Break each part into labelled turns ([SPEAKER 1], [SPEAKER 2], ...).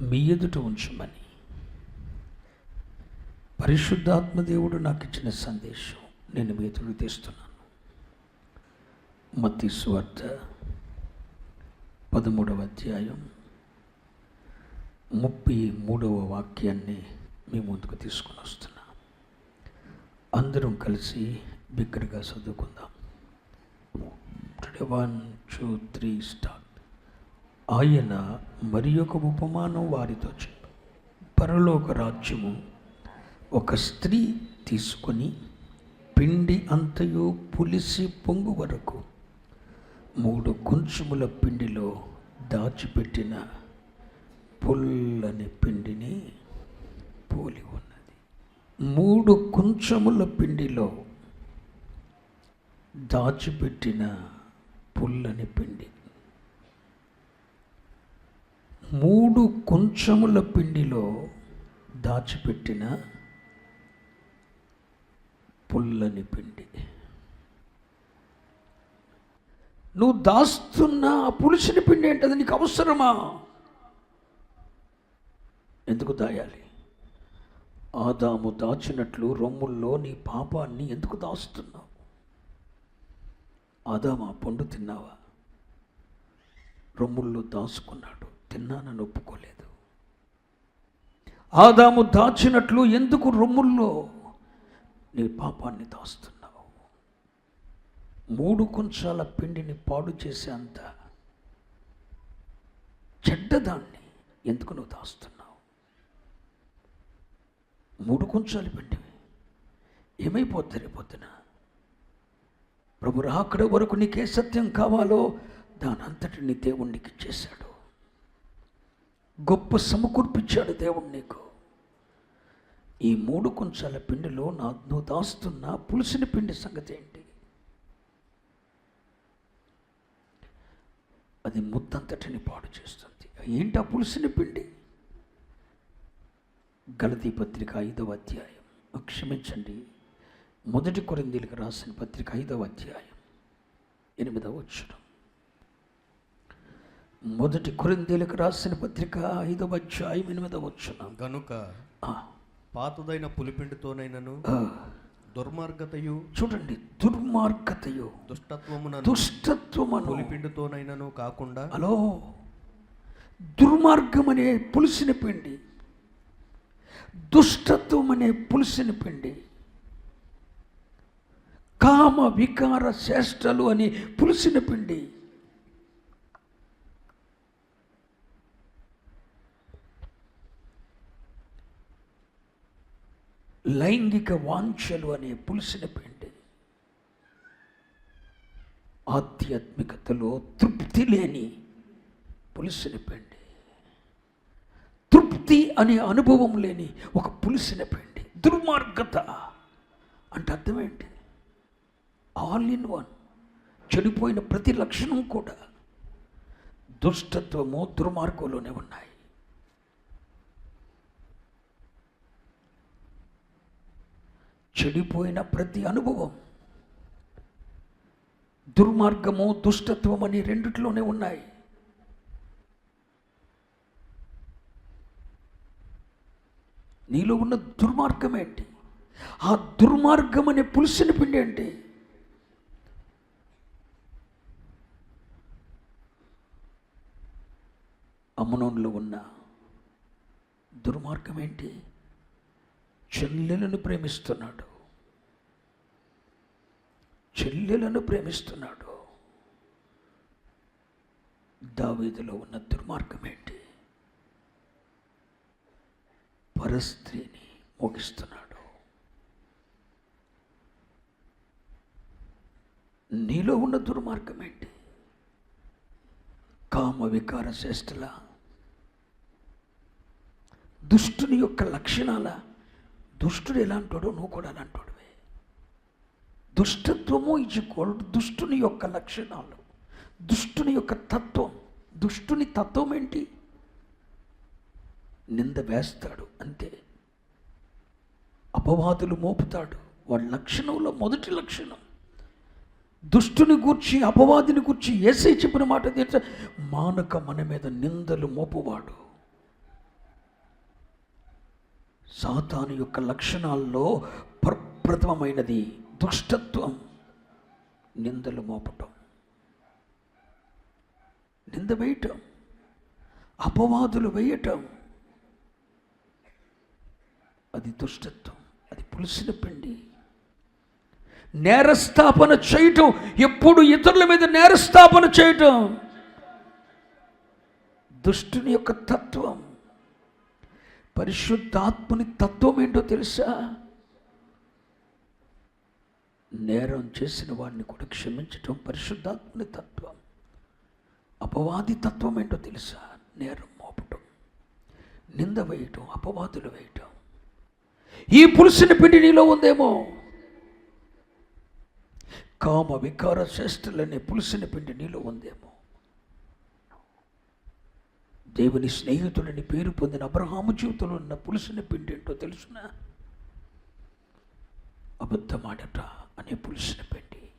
[SPEAKER 1] మీ ఎదుట ఉంచమని. పరిశుద్ధాత్మదేవుడు నాకు ఇచ్చిన సందేశం నేను మీ ఎదురు తెస్తున్నాను. మత్తి స్వార్థ పదమూడవ అధ్యాయం ముప్పై మూడవ వాక్యాన్ని మీ ముందుకు తీసుకుని వస్తున్నా. అందరం కలిసి బిగ్గరగా చదువుకుందాం వన్ టూ త్రీ స్టార్ట్ ఆయన మరి ఒక ఉపమానం వారితో చెప్పు. పరలోక రాజ్యము ఒక స్త్రీ తీసుకొని పిండి అంతయు పులిసి పొంగు వరకు మూడు కొంచెముల పిండిలో దాచిపెట్టిన పుల్లని పిండిని పోలి ఉన్నది. మూడు కొంచెముల పిండిలో దాచిపెట్టిన పుల్లని పిండి మూడు కొంచెముల పిండిలో దాచిపెట్టిన పుల్లని పిండి. నువ్వు దాస్తున్న ఆ పులిసిన పిండి ఏంటది? నీకు అవసరమా? ఎందుకు దాయాలి? ఆదాము దాచినట్లు రొమ్ముల్లో నీ పాపాన్ని ఎందుకు దాస్తున్నావు? ఆదామా పండు తిన్నావా? రొమ్ముల్లో దాచుకున్నాడు తిన్నానని ఒప్పుకోలేదు. ఆదాము దాచినట్లు ఎందుకు రొమ్ముల్లో నీ పాపాన్ని దాస్తున్నావు? మూడు కొంచాల పిండిని పాడు చేసే అంత చెడ్డదాన్ని ఎందుకు నువ్వు దాస్తున్నావు? మూడు కొంచాల పిండివి ఏమైపోద్ది రేపొద్దున ప్రభు రాకడ వరకు నీకే సత్యం కావాలో దానంతటి నీ దేవుణ్ణికి చేశాడు. గొప్ప సమకూర్పించాడు దేవుడు నీకు. ఈ మూడు కొంచాల పిండిలో నా నువ్వు దాస్తున్న పులుసుని పిండి సంగతి ఏంటి? అది ముద్దంతటిని పాడు చేస్తుంది. ఏంటి ఆ పులుసుని పిండి? గలతీ పత్రిక ఐదవ అధ్యాయం. క్షమించండి. మొదటి కొరిందీలకు రాసిన పత్రిక ఐదవ అధ్యాయం. ఎనిమిదవ వచ్చును మొదటి కొరిందీలకు రాసిన పత్రిక ఐదవ అధ్యాయం ఎనిమిదవ వచ్చును
[SPEAKER 2] గనుక పాతదైన పులిపిండితోనైనను దుర్మార్గతయు
[SPEAKER 1] చూడండి దుర్మార్గతయు
[SPEAKER 2] దుష్టత్వమున
[SPEAKER 1] దుష్టత్వమను
[SPEAKER 2] పులిపిండితోనైనను కాకుండా
[SPEAKER 1] హలో దుర్మార్గం అనే పులిసిన పిండి దుష్టత్వం అనే పులిసిన పిండి కామ వికార చేష్టలు అని పులిసిన పిండి. లైంగిక వాంఛలు అనే పులిసిన పిండి ఆధ్యాత్మికతలో తృప్తి లేని పులిసిన పిండి. తృప్తి అనే అనుభవం లేని ఒక పులిసిన పిండి. దుర్మార్గత అంటే అర్థమేంటి ఆల్ ఇన్ వన్ చెడిపోయిన ప్రతి లక్షణం కూడా దుష్టత్వము దుర్మార్గంలోనే ఉన్నాయి. చెడిపోయిన ప్రతి అనుభవం. దుర్మార్గము దుష్టత్వం అని రెండిట్లోనే ఉన్నాయి. నీలో ఉన్న దుర్మార్గం ఏంటి? ఆ దుర్మార్గం అనే పులుసుని పిండి ఏంటి? అమ్మనోన్లో ఉన్న దుర్మార్గం ఏంటి? చెల్లెలను ప్రేమిస్తున్నాడు. చెల్లెలను ప్రేమిస్తున్నాడు. దావీదులో ఉన్న దుర్మార్గం ఏంటి? పరస్త్రీని మోగిస్తున్నాడు నీలో ఉన్న దుర్మార్గం ఏంటి? కామ వికార శ్రేష్ఠల దుష్టుని యొక్క లక్షణాల దుష్టుడు ఎలాంటాడో నువ్వు కూడా అలాంటాడువే దుష్టత్వము ఇచ్చుకోడు దుష్టుని యొక్క లక్షణాలు. దుష్టుని యొక్క తత్వం. దుష్టుని తత్వం ఏంటి? నింద వేస్తాడు అంతే. అపవాదులు మోపుతాడు వాడి లక్షణంలో మొదటి లక్షణం. దుష్టుని గూర్చి అపవాదిని గూర్చి ఏసై చెప్పిన మాట తీర్చ మానక మన మీద నిందలు మోపువాడు. సాతాను యొక్క లక్షణాల్లో ప్రప్రథమమైనది దుష్టత్వం నిందలు మోపటం నింద వేయటం అపవాదులు వేయటం. అది దుష్టత్వం అది పులిసిన పిండి. నేరస్థాపన చేయటం ఎప్పుడు ఇతరుల మీద నేరస్థాపన చేయటం. దుష్టుని యొక్క తత్వం పరిశుద్ధాత్మని తత్వం ఏంటో తెలుసా? నేరం చేసిన వాడిని కూడా క్షమించటం పరిశుద్ధాత్మని తత్వం. అపవాది తత్వం ఏంటో తెలుసా? నేరం మోపటం నింద వేయటం అపవాదులు వేయటం. ఈ పులుసుని పిండి నీలో ఉందేమో? కామ వికార శ్రేష్ఠులనే పులుసుని పిండి నీలో ఉందేమో? దేవుని స్నేహితుడని పేరు పొందిన అబ్రహాము జీవితంలో ఉన్న పులుసుని పిండి ఏంటో తెలుసునా? అబద్ధమాడట అనే పులుసుని పిండి.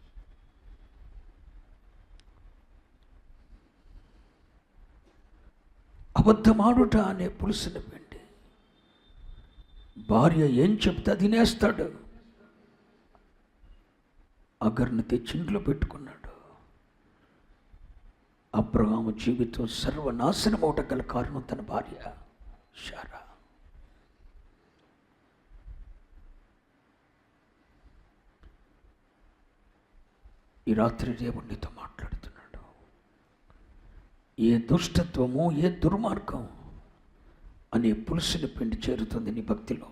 [SPEAKER 1] అబద్ధమాడుట అనే పులుసుని పిండి. భార్య ఏం చెప్తే తినేస్తాడు. అగర్ని తెచ్చింట్లో పెట్టుకున్నాడు. అబ్రహాము జీవితం సర్వనాశనం అవటం గల కారణం తన భార్య షారా. ఈ రాత్రి దేవుడు నీతో మాట్లాడుతున్నాడు. ఏ దుష్టత్వము ఏ దుర్మార్గం అనే పులుసుని పిండి చేరుతుంది నీ భక్తిలో.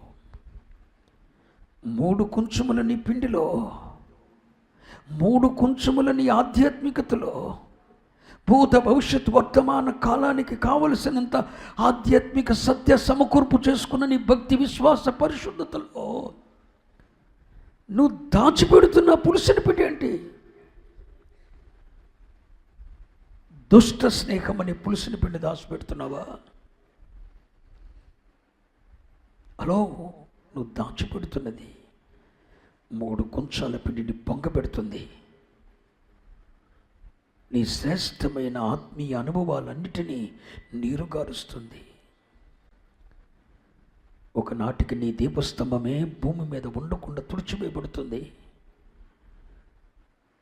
[SPEAKER 1] మూడు కుంచుముల నీ పిండిలో. మూడు కుంచుముల నీ ఆధ్యాత్మికతలో. భూత భవిష్యత్ వర్తమాన కాలానికి కావలసినంత ఆధ్యాత్మిక సత్య సమకూర్పు చేసుకున్న నీ భక్తి విశ్వాస పరిశుద్ధతలో నువ్వు దాచిపెడుతున్న పులుసుని పిండి ఏంటి? దుష్ట స్నేహం అనే పులుసుని పిండి దాచిపెడుతున్నావా? హలో నువ్వు దాచిపెడుతున్నది మూడు కొంచాల పిండిని పొంగబెడుతుంది నీ శ్రేష్టమైన ఆత్మీయ అనుభవాలన్నిటినీ నీరుగారుస్తుంది. ఒకనాటికి నీ దీపస్తంభమే భూమి మీద ఉండకుండా తుడిచివేయబడుతుంది.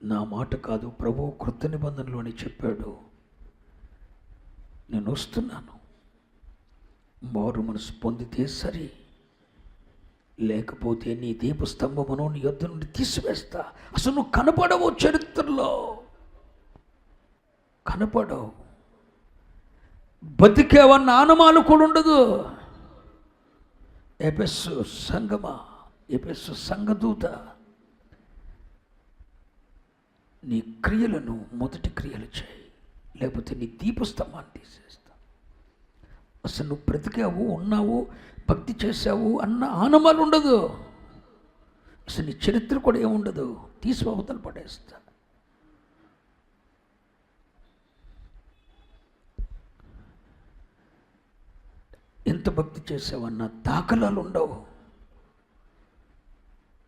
[SPEAKER 1] నా మాట కాదు ప్రభు కృత నిబంధనలోని చెప్పాడు. నేను వస్తున్నాను. మారు మనసు పొందితే సరే. లేకపోతే నీ దీపస్తంభమును నీ యొద్ధ నుండి తీసివేస్తా. అసలు నువ్వు కనపడవు చరిత్రలో. కనపడవు. బతికేవన్న ఆనమాలు కూడా ఉండదు. ఎపెస్సు సంగమ ఎపెస్సు సంగదూత నీ క్రియలను మొదటి క్రియలు చేయి. లేకపోతే నీ దీపస్తంభాన్ని తీసేస్తా. అసలు నువ్వు బ్రతికావు ఉన్నావు భక్తి చేశావు అన్న ఆనమాలు ఉండదు. అసలు నీ చరిత్ర కూడా ఏముండదు. తీసి అవతల పడేస్తా. భక్తి చేసావన్న దాఖలాలు ఉండవు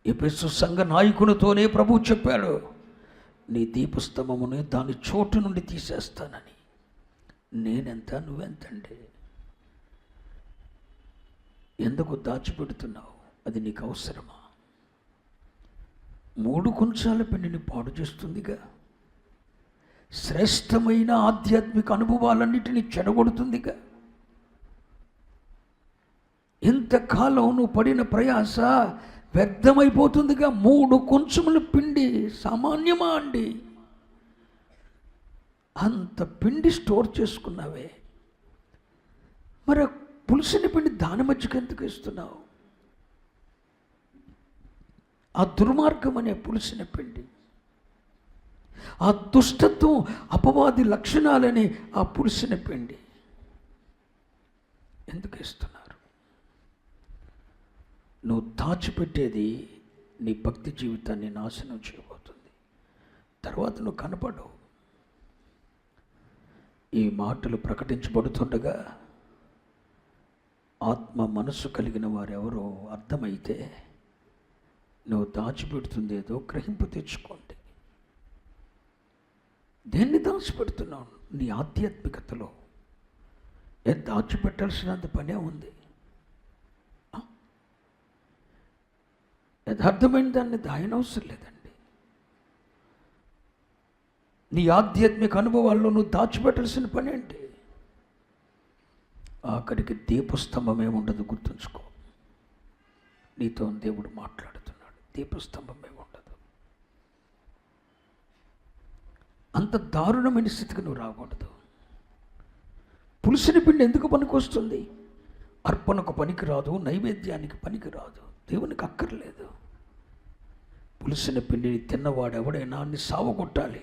[SPEAKER 1] ఎపిసు సంఘ నాయకునితోనే ప్రభు చెప్పాడు నీ దీపస్తంభముని దాని చోటు నుండి తీసేస్తానని. నేనెంత నువ్వెంతండి? ఎందుకు దాచిపెడుతున్నావు? అది నీకు అవసరమా? మూడు కొంచాల పిండిని పాడు చేస్తుందిగా. శ్రేష్టమైన ఆధ్యాత్మిక అనుభవాలన్నిటినీ చెడగొడుతుందిగా. ఇంతకాలం నువ్వు పడిన ప్రయాస వ్యర్థమైపోతుందిగా. మూడు కొంచెముల పిండి సామాన్యమా అండి? అంత పిండి స్టోర్ చేసుకున్నావే. మరి ఆ పులుసుని పిండి దాని మధ్యకి ఎందుకు ఇస్తున్నావు ఆ దుర్మార్గం అనే పులిసిన పిండి ఆ దుష్టత్వం అపవాది లక్షణాలని ఆ పులిసిన పిండి ఎందుకు ఇస్తున్నారు నువ్వు దాచిపెట్టేది నీ భక్తి జీవితాన్ని నాశనం చేయబోతుంది. తర్వాత నువ్వు కనపడవు. ఈ మాటలు ప్రకటించబడుతుండగా ఆత్మ మనస్సు కలిగిన వారెవరో అర్థమైతే నువ్వు దాచిపెడుతుంది ఏదో గ్రహింపు తెచ్చుకోండి. దేన్ని దాచిపెడుతున్నావు? నీ ఆధ్యాత్మికతలో. ఏ దాచిపెట్టాల్సినంత పనే ఉంది ఆ, యథార్థమైన దాన్ని దాయనవసరం లేదండి. నీ ఆధ్యాత్మిక అనుభవాల్లో నువ్వు దాచిపెట్టాల్సిన పని ఏంటి? ఆఖరికి దీపస్తంభం ఉండదు గుర్తుంచుకో. నీతో దేవుడు మాట్లాడుతున్నాడు దీపస్తంభం ఉండదు అంత దారుణమైన స్థితికి నువ్వు రాకూడదు. పులిసిన పిండి ఎందుకు పనికొస్తుంది? అర్పణకు పనికి రాదు నైవేద్యానికి పనికి రాదు దేవునికి అక్కర్లేదు. పులిసిన పిండిని తిన్నవాడు ఎవడైనా అన్ని సావగొట్టాలి.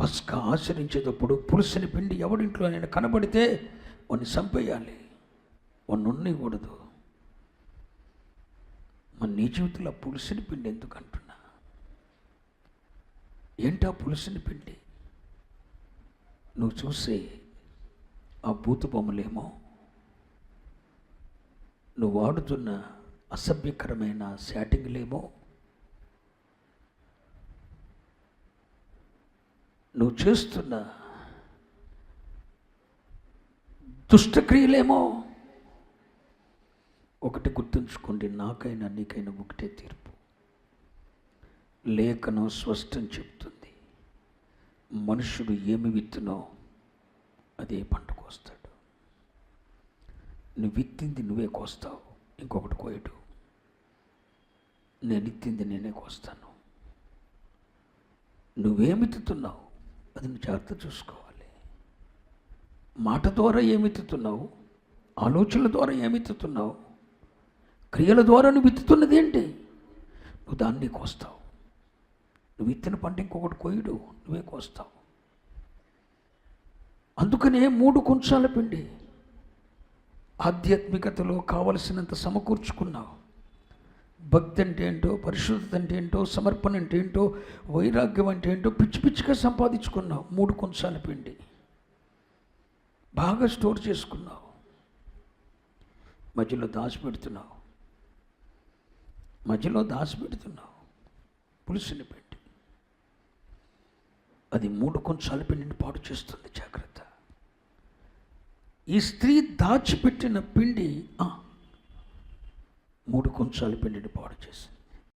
[SPEAKER 1] పస్క ఆచరించేటప్పుడు పులిసిన పిండి ఎవడింట్లో నేను కనబడితే వాడిని చంపేయాలి. వాడిని ఉండకూడదు మన నీ జీవితంలో పులిసిన పిండి ఎందుకు అంటున్నా ఏంటా పులిసిన పిండి? నువ్వు చూసే ఆ బూతు బొమ్మలేమో? నువ్వు వాడుతున్న అసభ్యకరమైన శాటింగ్లేమో? నువ్వు చేస్తున్న దుష్టక్రియలేమో. ఒకటి గుర్తుంచుకోండి నాకైనా నీకైనా ఒకటే తీర్పు. లేఖనం స్పష్టం చెప్తుంది మనుషుడు ఏమి విత్తునో అదే పంట కోస్తాడు. నువ్వు విత్తింది నువ్వే కోస్తావు ఇంకొకటి కోయడు. నేను ఇత్తింది నేనే కోస్తాను. నువ్వేమిత్తుతున్నావు అది నువ్వు జాగ్రత్త చూసుకోవాలి. మాట ద్వారా ఏమిత్తుతున్నావు ఆలోచనల ద్వారా ఏమిత్తుతున్నావు క్రియల ద్వారా నువ్వు విత్తుతున్నది ఏంటి? నువ్వు దాన్ని కోస్తావు. నువ్వు విత్తిన పంట ఇంకొకటి కోయడు నువ్వే కోస్తావు. అందుకనే మూడు కొంచాల పిండి ఆధ్యాత్మికతలో కావలసినంత సమకూర్చుకున్నావు. భక్తి అంటే ఏంటో పరిశుద్ధత అంటే ఏంటో సమర్పణ అంటే ఏంటో వైరాగ్యం అంటే ఏంటో పిచ్చి పిచ్చిగా సంపాదించుకున్నావు. మూడు కొంచాల పిండి. బాగా స్టోర్ చేసుకున్నావు. మధ్యలో దాచిపెడుతున్నావు. మధ్యలో దాచిపెడుతున్నావు. పులుసుని పెట్టి అది మూడు కొంచాల పిండిని పాడు చేస్తుంది జాగ్రత్త. ఈ స్త్రీ దాచిపెట్టిన పిండి ఆ, మూడు కొంచాలు పిండిని పాడు చేసింది.